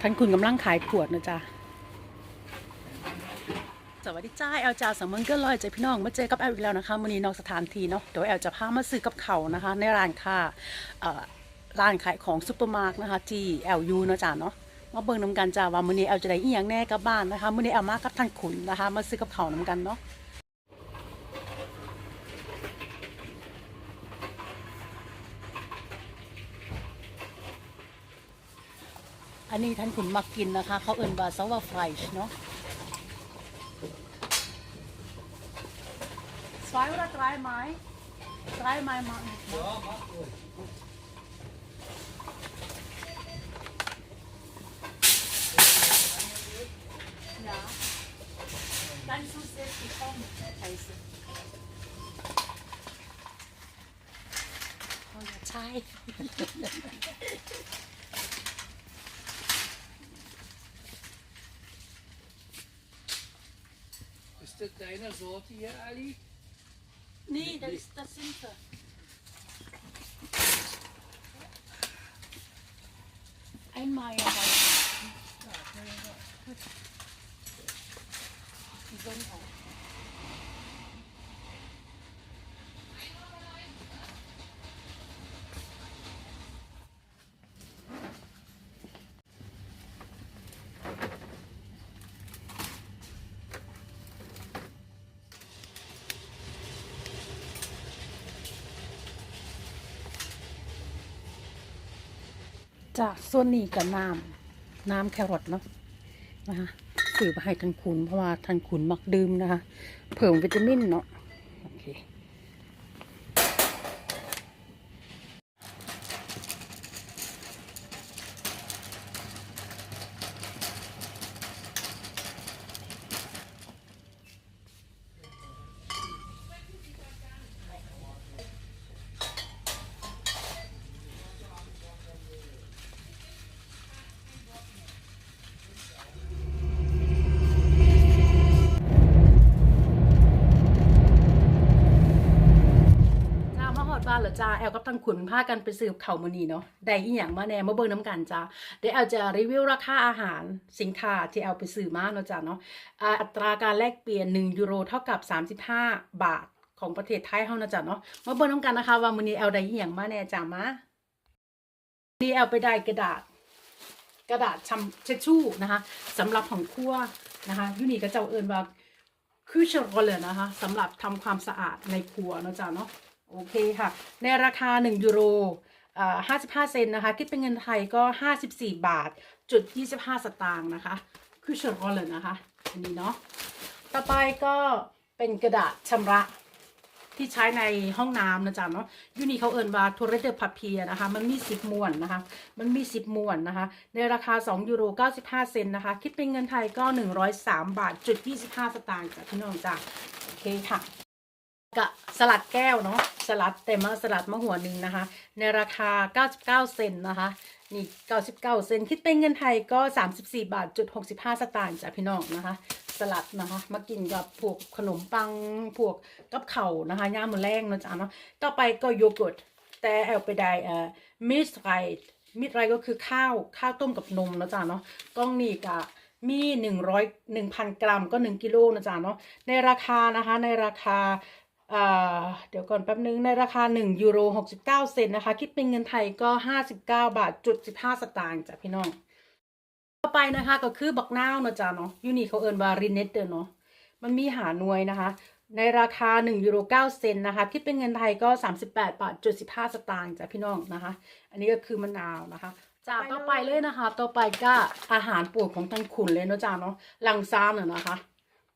ท่านคุณกำลังขายขวดนะจ๊ะสวัสดีจ้าแอลจ่าสามเมืองเก็ลอยใจพี่น้องมาเจอกับแอลอีกแล้วนะคะวันนี้นอกสถานที่เนาะเดี๋ยวแอลจะพามาซื้อกับเขานะคะ ในร้านค้าร้านขายของซุปเปอร์มาร์ทนะคะที่แอลยูเนาะจ้าเนาะมาเบิ่งน้ำกันจ้าว่ามื้อนี้แอลจะได้อีหยังแน่กับบ้านนะคะมื้อนี้แอลมากับท่านขุนนะคะ มาซื้อกับเขาน้ำกันเนาะ อันนี้ท่านขุนมักกินนะคะ เขาเอิ้นว่าซาวาไฟเนาะ Zwei oder drei Mai? Drei Mai machen. Ja, mach ruhig. Ja. Dann zusätzlich Pommes. Oh ja, ใช่ das deine Sorte hier, Ali? Nee, das, ist, das sind wir. Einmal ja Die sollen auch. จาส่วนนี้กับน้ำน้ำแครอทเนาะนะคะสื่อไปให้ทันคุณเพราะว่าทันคุณมักดื่มนะคะ เพิ่มวิตามินเนาะโอเค จ้าแอลกับทังขุนพากันไปสืบเขามือนีเนาะได้อีหยังมาแน่มาเบิ่งน้ำกันจ้าเดี๋ยวแอลจะรีวิวราคาอาหารสินค้าที่แอลไปซื้อมาเนาะจ้าเนาะอัตราการแลกเปลี่ยน 1 ยูโรเท่ากับ 35 บาทของประเทศไทยเฮานะจ้าเนาะมาเบิ่งน้ำกันนะคะว่ามือนีแอลได้อีหยังมาแน่จ้ามานี่แอลไปได้กระดาษ กระดาษชำเช็ดชู่นะคะสำหรับของครัวนะคะยูนี่ก็เจ้าเอิญว่าคือเชอร์เลยนะคะสำหรับทำความสะอาดในครัวเนาะจ๊ะเนาะ โอเคค่ะ ในราคา 1 ยูโรอ่า55 เซนนะคะ คิดเป็นเงินไทยก็ 54 บาท จุด 25 สตางค์นะคะคือเชอร์เลยนะคะ อันนี้เนาะ ต่อไปก็เป็นกระดาษชำระที่ใช้ในห้องน้ำนะจ๊ะเนาะยูนี่เขาเอินว่าทัวร์เรเดอร์พับเพียนะคะ มันมีสิบม้วนนะคะ มันมีสิบม้วนนะคะ ในราคา 2 ยูโร 95 เซนนะคะ คิดเป็นเงินไทยก็ 103 บาทจุด25 สตางค์จ้ะพี่น้องจ้ะโอเคค่ะ กะสลัดแก้วเนาะสลัดเต็มสลัดมะหัวหนึ่งนะคะ ในราคา 99 เซนนะคะ นี่ 99 เซนคิดเป็นเงินไทยก็ 34 บาทจุด65 สตางค์จ้ะพี่น้องนะคะ สลัดนะคะ มากินกับพวกขนมปังพวกกับเข่านะคะย่ามมือแรงนะจ๊ะเนาะต่อไปก็โยเกิร์ตแต่แอลไปได้เอ่อมิสไรมิสไรก็คือข้าวข้าวต้มกับนมนะจ๊ะเนาะกล้องนี่กะมีหนึ่งร้อยหนึ่งพันกรัมก็หนึ่งกิโลนะจ๊ะเนาะในราคานะคะในราคา เเดี๋ยวก่อนแป๊บนึงในราคา 1 ยูโร 69 เซนนะคะ คิดเป็นเงินไทยก็ 59 บาทจุด15 สตางค์จ้ะพี่น้อง ต่อไปนะคะก็คือบักนาวนะจ๊ะเนาะยูนี่เขาเอินว่ารินเนตเตอร์เนาะมันมีหาหน่วยนะคะ ในราคา 1 ยูโร 9 เซนนะคะ คิดเป็นเงินไทยก็ 38 บาทจุด15 สตางค์จ้ะพี่น้องนะคะ อันนี้ก็คือมะนาวนะคะจากต่อไปเลยนะคะ ต่อไปก็อาหารโปรดของทังขุนเลยเนาะจ้าเนาะลังซานเนอะนะคะ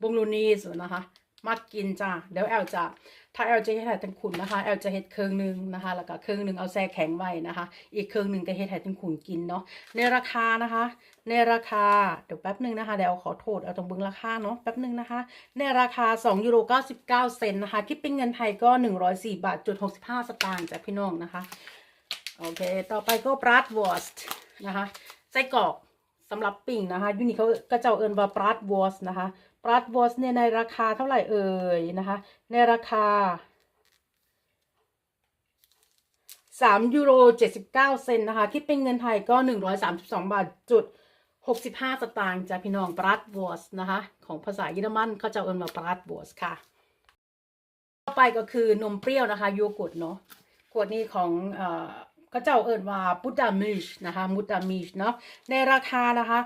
บงลูนีสนะคะ มากินจ้าเดี๋ยวแอลจะถ้าแอลจะเฮ็ดให้ทังขุนนะคะแอลจะเฮ็ดเครื่องหนึงนะคะแล้วก็เครื่องหนึงเอาแช่แข็งไว้นะคะ อีกเครื่องหนึงก็เฮ็ดให้ทังขุนกินเนาะในราคานะคะ ในราคาเดี๋ยวแป๊บหนึ่งนะคะเดี๋ยวเอาขอโทษเอาตรงเบิ้งราคาเนาะแป๊บหนึ่งนะคะ ในราคา2ยูโร99 เซนนะคะคิดเป็นเงินไทยก็ 104บาทจุด65 สตางค์จากพี่น้องนะคะโอเค ต่อไปก็บรัดวอร์สนะคะไส้กรอกสำหรับปิ่งนะคะยูนี่เขาก็เจ้าเอินว่าบรัดวอร์สนะคะ บรัดวอร์สเนี่ยในราคาเท่าไหร่เอ่ยนะคะ ในราคา3ยูโร79เซนนะคะ คิดเป็นเงินไทยก็132บาทจุด65สตางค์จ้ะพี่น้องบรัดวอสนะคะ ของภาษาเยอรมันเขาจะเอิ้นว่าบรัดวอสค่ะ ต่อไปก็คือนมเปรี้ยวนะคะโยเกิร์ตเนาะขวดนี้ของเอ่อก็เจ้าเอิญว่าบุตามิชนะคะมุตามิชเนาะในราคานะคะ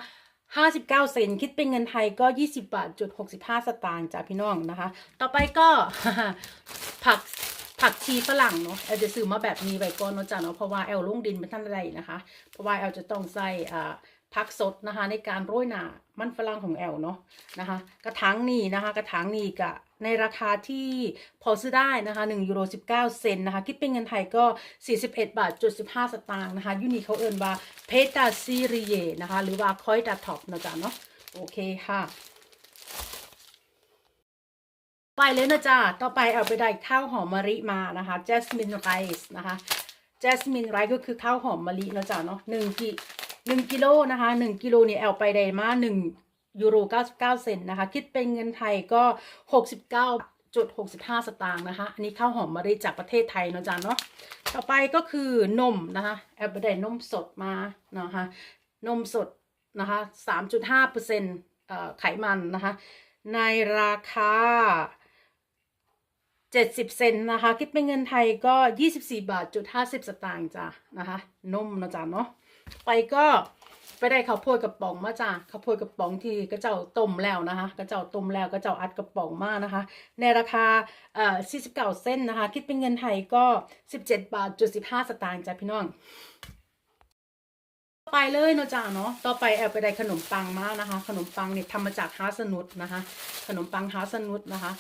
59 เซนคิดเป็นเงินไทยก็ 20 บาทจุด65 สตางค์จ้าพี่น้องนะคะ ต่อไปก็ ผักผักชีฝรั่งเนาะแอลจะซื้อมาแบบนี้ไว้ก่อนเนาะจ้ะเนาะเพราะว่าแอลลงดินเป็นท่านใดนะคะ เพราะว่าแอลจะต้องใส่อ่า ผักสดนะคะ ในการโรยหนามันฝรั่งของแอลเนาะนะคะ กระถางนี้นะคะ กระถางนี้กะในราคาที่พอซื้อได้นะคะ1ยูโร19 เซนนะคะ คิดเป็นเงินไทยก็ 41 บาทจุด15 สตางค์นะคะ ยูนีเขาเอิ้นว่าเพตาซีรีเยนะคะ หรือว่าคอยตาท็อปนะจ๊ะเนาะโอเคค่ะ ไปเลยนะจ๊ะ ต่อไปเอาไปได้ข้าวหอมมะลิมานะคะ jasmine rice นะคะ jasmine rice ก็คือข้าวหอมมะลินะจ๊ะเนาะหนึ่งกิ หนึ่งกิโลนะคะหนึ่งกิโลเนี่ยเอาไปได้มาหนึ่งยูโรเก้าสิบเก้าเซนนะคะ คิดเป็นเงินไทยก็หกสิบเก้าจุดหกสิบห้าสตางค์นะคะ อันนี้ข้าวหอมมะลิจากประเทศไทยเนาะจ๊ะเนาะต่อไปก็คือนมนะคะแอบไปไดนมสดมานะคะนมสดนะคะสามจุดห้าเปอร์เซ็นต์ไขมันนะคะ ในราคา70เซนนะคะ คิดเป็นเงินไทยก็24บสี่บาทจุด50สตางค์จ้ะนะคะนมนะจ๊ะเนาะ ไปก็ไปได้ข้าวโพดกระป๋องมาจ้ะข้าวโพดกระป๋องที่กระเจ้าต้มแล้วนะคะกระเจ้าต้มแล้วกระเจ้าอัดกระป๋องมานะคะ ในราคาเอ่อ49เซนนะคะ คิดเป็นเงินไทยก็ 17 บาทจุด15สตางค์จ้ะพี่น้องไปเลยเนาะจ้าเนาะ ต่อไปแอบไปได้ขนมปังมานะคะ ขนมปังเนี่ยทำมาจากฮาสนุตนะคะ ขนมปังฮาสนุตนะคะ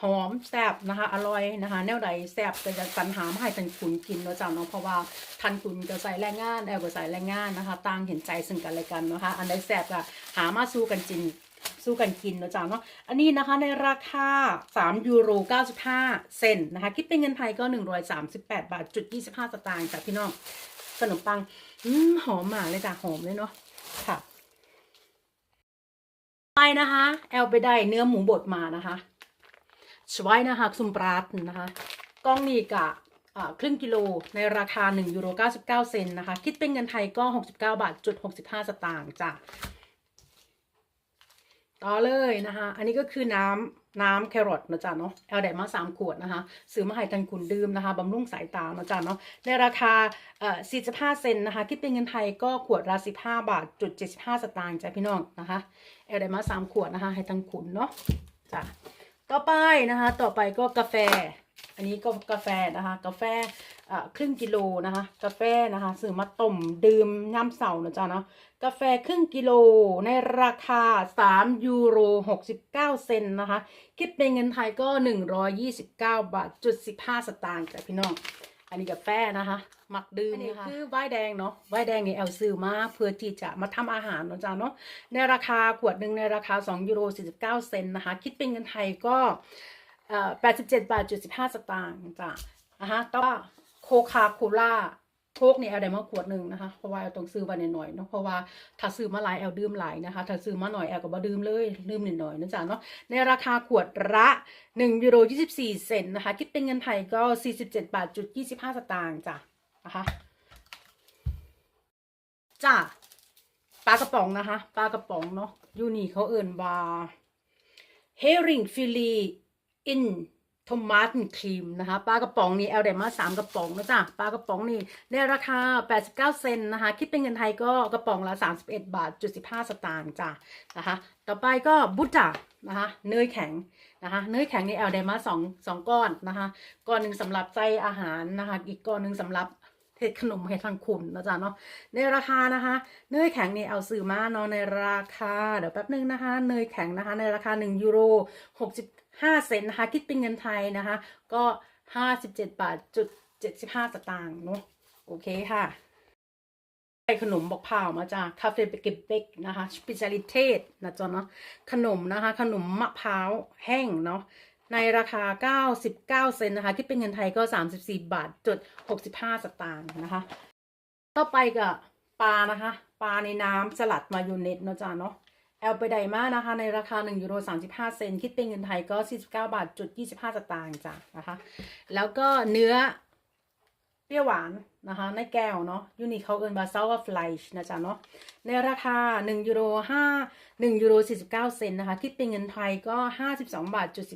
หอมแซ่บนะคะ อร่อยนะคะ แนวใดแซ่บก็จะสรรหามาให้ทันคุณกินเนาะจ้าเนาะเพราะว่าทันคุณก็ใส่แรงงานแอบก็ใส่แรงงานนะคะต่างเห็นใจซึ่งกันและกันนะคะ อันใดแซ่บก็หามาสู้กันกินสู้กันกินเนาะจ้าเนาะ อันนี้นะคะในราคา 3 ยูโร 95 เซนต์นะคะ คิดเป็นเงินไทยก็ 138 บาทจุด25 สตางค์จ้ะพี่น้อง ขนมปังอืมหอมมากเลยจ้ะ หอมเลยเนาะ ค่ะ ไปนะคะ แอลไปได้เนื้อหมูบดมานะคะ ชไว้นะคะซุมปราตนะคะกล้องนี่กะอ่าครึ่งกิโลในราคา1ยูโร99 เซนนะคะ คิดเป็นเงินไทยก็ 69 บาทจุด65 สตางค์จ้ะต่อเลยนะคะ อันนี้ก็คือน้ำน้ำแครอทนะจ๊ะเนาะแอลได้มาสามขวดนะคะ ซื้อมาให้ทันคุณดื่มนะคะบำรุงสายตานะจ๊ะเนาะในราคาเอ่อ45 เซนนะคะ คิดเป็นเงินไทยก็ขวดละ15 บาทจุด75 สตางค์จ้ะพี่น้องนะคะแอลได้มาสามขวดนะคะ ให้ทันคุณเนาะจ้ะ ต่อไปนะคะ ต่อไปก็กาแฟ อันนี้ก็กาแฟนะคะ กาแฟอ่าครึ่งกิโลนะคะ กาแฟนะคะซื้อมาต้มดื่มย่ำเสาร์นะจ๊ะเนาะกาแฟครึ่งกิโลในราคา 3 ยูโร 69 เซนนะคะ คิดเป็นเงินไทยก็ 129 บาทจุด15 สตางค์จ้ะพี่น้อง อันนี้กาแฟนะคะมักดื่มนี่ค่ะคือไวน์แดงเนาะไวน์แดงนี่แอลซื้อมาเพื่อที่จะมาทำอาหารเนาะจ้ะเนาะในราคาขวดหนึ่งในราคา2ยูโร49 เซนต์นะคะ คิดเป็นเงินไทยก็เอ่อ87บาทจุด15สตางค์จ้ะนะคะต่อมาโคคาโคล่า โคกเนี่ยแอลได้มาขวดหนึ่งนะคะเพราะว่าแอลต้องซื้อมาหน่อยๆเนาะเพราะว่าถ้าซื้อมาหลายแอลดื่มหลายนะคะถ้าซื้อมาหน่อยแอลก็บ่ดื่มเลยดื่มนิดหน่อยนะจ๊ะเนาะในราคาขวดละ1ยูโร24 เซนต์นะคะ คิดเป็นเงินไทยก็ 47บาทจุด25 สตางค์จ้ะนะคะจ้าปลากระป๋องนะคะปลากระป๋องเนาะยูนี่เขาเอิ่นว่าเฮริงฟิลีอิน ทอมาตครีมนะคะปลากระป๋องนี่แอลเดมาสามกระป๋องนะจ๊ะปลากระป๋องนี่ในราคา 89 เซนนะคะ คิดเป็นเงินไทยก็กระป๋องละ 31 บาทจุด15สตางค์จ้ะนะคะ ต่อไปก็บุจ่านะคะเนยแข็งนะคะเนยแข็งนี่แอลเดมาสองสองก้อนนะคะ ก้อนหนึ่งสำหรับใจอาหารนะคะ อีกก้อนหนึ่งสำหรับเห็ดขนมเห็ดทางขุนนะจ๊ะเนาะในราคานะคะ เนยแข็งนี่เอาซื้อมาเนาะในราคาเดี๋ยวแป๊บนึงนะคะ เนยแข็งนะคะ ในราคา 1 ยูโร 5 เซนนะคะ คิดเป็นเงินไทยนะคะ ก็ 57 บาทจุด75 สตางค์เนาะโอเคค่ะไปขนมบอกพร้ามาจากคาเฟ่เบเกเบกนะคะสเปเชียลิเทสนะจ๊ะเนาะขนมนะคะ ขนมมะพร้าวแห้งเนาะในราคา 99 เซนนะคะ คิดเป็นเงินไทยก็ 34 บาทจุด65 สตางค์นะคะ ต่อไปกับปลานะคะ ปลาในน้ำสลัดมายูเนตเนาะจ้าเนาะ แอลไปไดมานะคะ ในราคา1ยูโร35 เซนคิดเป็นเงินไทยก็ 49 บาทจุด25สตางค์จ้ะนะคะ แล้วก็เนื้อเปรี้ยวหวานนะคะ ในแก้วเนาะยูนี่เขาเอินบาซาวฟลชนะจ๊ะเนาะในราคา1ยูโร5 1ยูโร49 เซนนะคะ คิดเป็นเงินไทยก็ 52 บาทจุด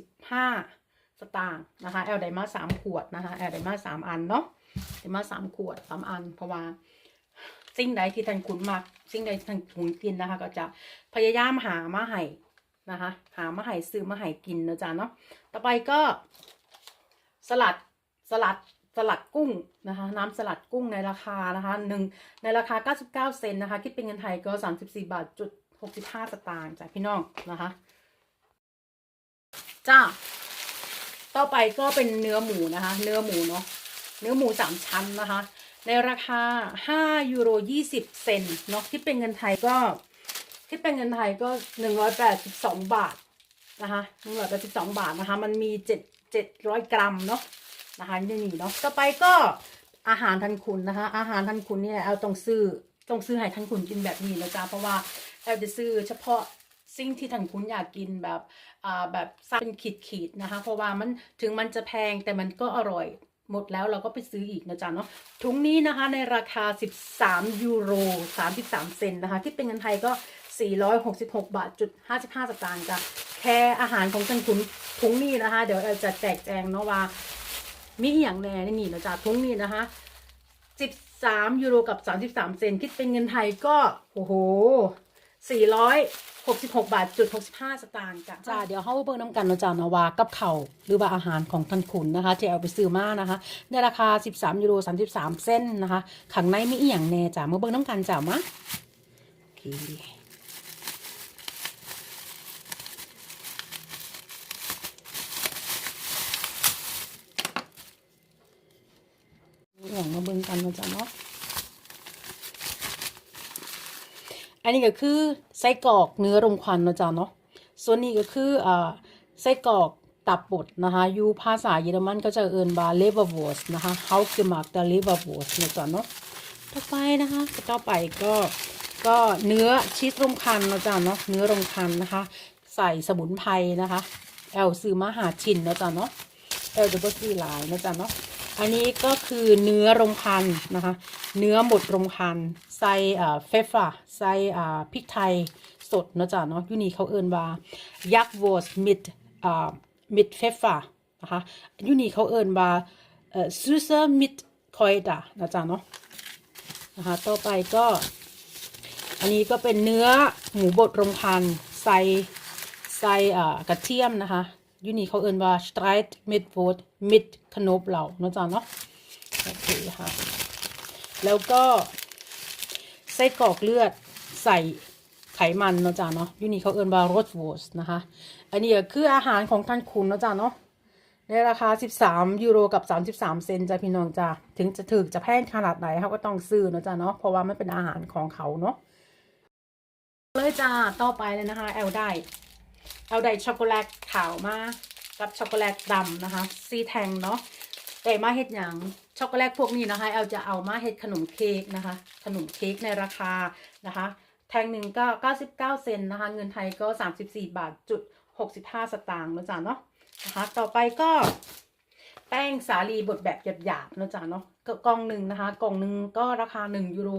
15 สตางค์นะคะแอลไดมาสามขวดนะคะแอลไดมาสามอันเนาะไดมาสามขวดสามอันเพราะว่า สิ่งใดที่ท่านคุณมักสิ่งใดที่ท่านคุณกินนะคะ ก็จะพยายามหามาให้นะคะ หามาให้ซื้อมาให้กินนะจ๊ะเนาะต่อไปก็ สลัดสลัดสลัดกุ้งนะคะ น้ำสลัดกุ้งในราคานะคะหนึ่งในราคา 99 เซนนะคะ คิดเป็นเงินไทยก็ 34 บาทจุด65 สตางค์จากพี่น้องนะคะจ้าต่อไปก็เป็นเนื้อหมูนะคะ เนื้อหมูเนาะเนื้อหมูสามชั้นนะคะ ในราคา 5 ยูโร 20 เซนเนาะคิดเป็นเงินไทยก็คิดเป็นเงินไทยก็ 182 บาทนะคะ182 บาทนะคะ มันมี 7 700 กรัมเนาะนะคะนี่นี่เนาะต่อไปก็อาหารทันคุณนะคะ อาหารทันคุณเนี่ยเอาต้องซื้อต้องซื้อให้ทันคุณกินแบบนี้นะจ๊ะเพราะว่าแอลจะซื้อเฉพาะสิ่งที่ทันคุณอยากกินแบบอ่าแบบซัเป็นขีดๆนะคะ เพราะว่ามันถึงมันจะแพงแต่มันก็อร่อย หมดแล้วเราก็ไปซื้ออีกนะจ๊ะเนาะถุงนี้นะคะในราคา 13 ยูโร 33 เซนนะคะ ที่เป็นเงินไทยก็ 466 บาทจุด55 สตางค์จ้ะแค่อาหารของจันคุณถุงนี้นะคะ เดี๋ยวเราจะแจกแจงเนาะว่า มีอย่างแน่นี่นะจ๊ะถุงนี้นะคะ 13 ยูโรกับ 33 เซนคิดเป็นเงินไทยก็โอ้โห 466 บาทจุด65 สตางค์จ้ะจ้าเดี๋ยวเฮาเบิ่งน้ำกันเนาะจ้าเนาะว่ากับเขาวหรือว่าอาหารของท่านขุนนะคะที่เอาไปซื้อมานะคะ ในราคา 13ยูโร33เซนนะคะข้างในมีอีหยังแน่จ้ะมาเบิ่งน้ำกันจ้ามาโอเคอหย่างมาเบิ่งกันเนาะจ้าเนาะ อันนี้ก็คือไส้กรอกเนื้อรมควันนะจ๊ะเนาะ ส่วนนี้ก็คืออ่าไส้กรอกตับบดนะคะอยู่ภาษาเยอรมันก็จะเอินบาเลเวอร์วอสนะคะเฮาคือมักแต่เลเวอร์วอสนะจ๊ะเนาะ ต่อไปนะคะต่อไปก็ก็เนื้อชีสรมควันนะจ๊ะเนาะ เนื้อรมควันนะคะ ใส่สมุนไพรนะคะ แอลซื้อมาหาชินนะจ๊ะเนาะเอลดับเบิลซีหลายนะจ๊ะเนาะ อันนี้ก็คือเนื้อรมคันนะคะ เนื้อหมดรมคันใส่เฟฟฟ่าใส่พริกไทยสดนะจ๊ะเนาะยูนี่เขาเอิ้นว่ายักษ์วอสมิดมิดเฟฟฟ่านะคะยูนี่เขาเอิ้นว่าซูเซอร์มิดคอยดานะจ๊ะเนาะนะคะต่อไปก็ อันนี้ก็เป็นเนื้อหมูบดรมควันใส่ใส่กระเทียมนะคะ ยูนี่เขาเอินว่าสไตรท์มิดโวดมิดขนบเหล่านะจ๊ะเนาะโอเคค่ะ แล้วก็ไส้กรอกเลือดใส่ไขมันเนาะจ๊ะเนาะยูนี่เขาเอินว่าโรสโวสนะคะ อันนี้คืออาหารของท่านคุณเนาะจ๊ะเนาะในราคา 13 ยูโรกับ 33 เซนจ้ะพี่น้องจ้ะถึงจะถึกจะแพงขนาดไหนเขาก็ต้องซื้อเนาะจ๊ะเนาะเพราะว่ามันเป็นอาหารของเขาเนาะเลยจ้าต่อไปเลยนะคะ แอลได้ แอลได้ช็อกโกแลตขาวมากับช็อกโกแลตดำนะคะ ซีแทงเนาะแต่มาเฮ็ดหยังช็อกโกแลตพวกนี้นะคะแอลจะเอามาเฮ็ดขนมเค้กนะคะ ขนมเค้กในราคานะคะ แทงหนึ่งก็ 99 เซนนะคะ เงินไทยก็ 34 บาทจุด65 สตางค์นะจ๊ะเนาะนะคะ ต่อไปก็แป้งสาลีบดแบบหยาบๆนะจ๊ะเนาะกล่องหนึ่งนะคะ กล่องหนึ่งก็ราคา 1 ยูโร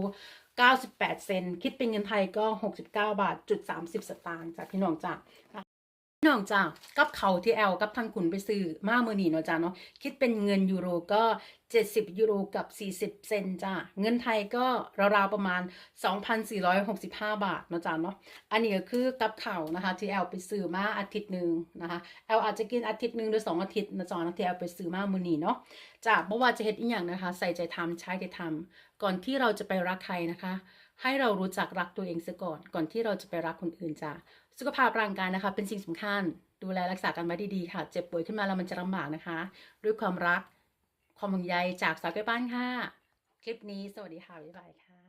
98 เซน คิดเป็นเงินไทยก็ 69 บาทจุด30 สตางค์จ้ะพี่น้องจ้ะ น้องจ้ากับเขาที่แอลกับทางขุนไปซื้อมาเมื่อนี้เนาะจ้าเนาะคิดเป็นเงินยูโรก็ 70 ยูโรกับ 40 เซนจ้าเงินไทยก็ราวๆประมาณ 2,465 บาทเนาะจ้าเนาะอันนี้ก็คือกับเขานะคะที่แอลไปซื้อมาอาทิตย์หนึ่งนะคะแอลอาจจะกินอาทิตย์หนึ่งหรือสองอาทิตย์นะจ้านะที่แอลไปซื้อมาเมื่อนี้เนาะจ้าเพราะว่าจะเฮ็ดอีกอย่างนะคะ ใส่ใจทำใช้ใจทำก่อนที่เราจะไปรักใครนะคะ ให้เรารู้จักรักตัวเองซะก่อน ก่อนที่เราจะไปรักคนอื่นจ้า สุขภาพร่างกายนะคะ เป็นสิ่งสำคัญ ดูแลรักษากันไว้ดีๆค่ะ เจ็บป่วยขึ้นมาแล้วมันจะลำบากนะคะ ด้วยความรักความห่วงใยจากสาวใกล้บ้านค่ะ คลิปนี้สวัสดีค่ะบ๊ายบายค่ะ